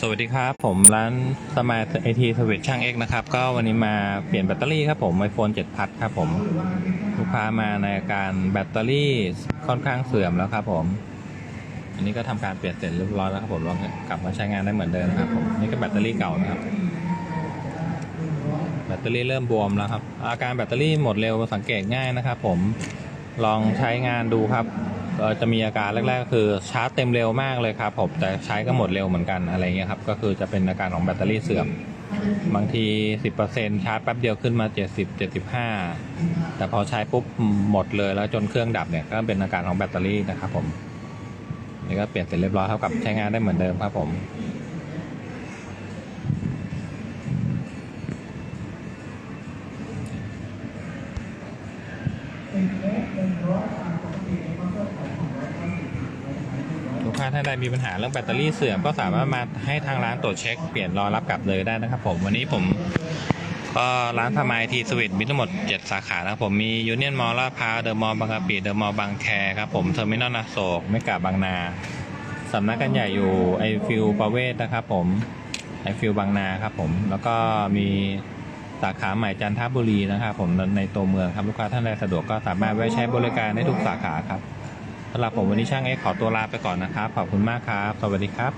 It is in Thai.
สวัสดีครับ ผมร้านสมาร์ทไอทีสวิตช่างเอกนะครับ ก็วันนี้มาเปลี่ยนแบตเตอรี่ครับผมไอโฟน7พัดครับผม ลูกค้ามาในอาการแบตเตอรี่ค่อนข้างเสื่อมแล้วครับผม อันนี้ก็ทำการเปลี่ยนเสร็จเรียบร้อยแล้วครับผมลองกลับมาใช้งานได้เหมือนเดิมครับผมนี่ก็แบตเตอรี่เก่านะครับ แบตเตอรี่เริ่มบวมแล้วครับ อาการแบตเตอรี่หมดเร็วสังเกตง่ายนะครับ ผมลองใช้งานดูครับ จะมีอาการแรกๆก็คือชาร์จเต็มเร็วมากเลยครับผมแต่ใช้ก็หมดเร็วเหมือนกันอะไรเงี้ยครับก็คือจะเป็นอาการของแบตเตอรี่เสื่อมบางที 10%ชาร์จแป๊บเดียวขึ้นมา 70 75 แต่พอใช้ปุ๊บหมดเลยแล้วจนเครื่องดับเนี่ยก็เป็นอาการของแบตเตอรี่นะครับผมนี่ก็เปลี่ยนเสร็จเรียบร้อยเท่ากับใช้งานได้เหมือนเดิมครับผมลูก ค้าท่านใดมีปัญหาเรื่องแบตเตอรี่เสื่อมก็สามารถมาให้ทางร้านตรวจเช็คเปลี่ยนรอรับกลับเลยได้นะครับผมวันนี้ผมก็ร้านสมายทีสวิตมีทั้งหมด 7 สาขานะครับผมมียูเนียนมอลลาดพร้าวเดอะมอลล์บางกะปิเดอะมอลล์บางแคครับผมเทอร์มินอลนาโศกไม่กาบางนาสำนักกันใหญ่อยู่ไอฟิลประเวศนะครับผมไอฟิลบางนาครับผมแล้วก็มีสาขาใหม่จันทบุรีนะครับผมในตัวเมืองครับลูกค้าท่านใดสะดวกก็สามารถแวะใช้บริการได้ทุกสาขาครับ สำหรับผมวันนี้ช่างเอ็กขอตัวลาไปก่อนนะครับ ขอบคุณมากครับ สวัสดีครับ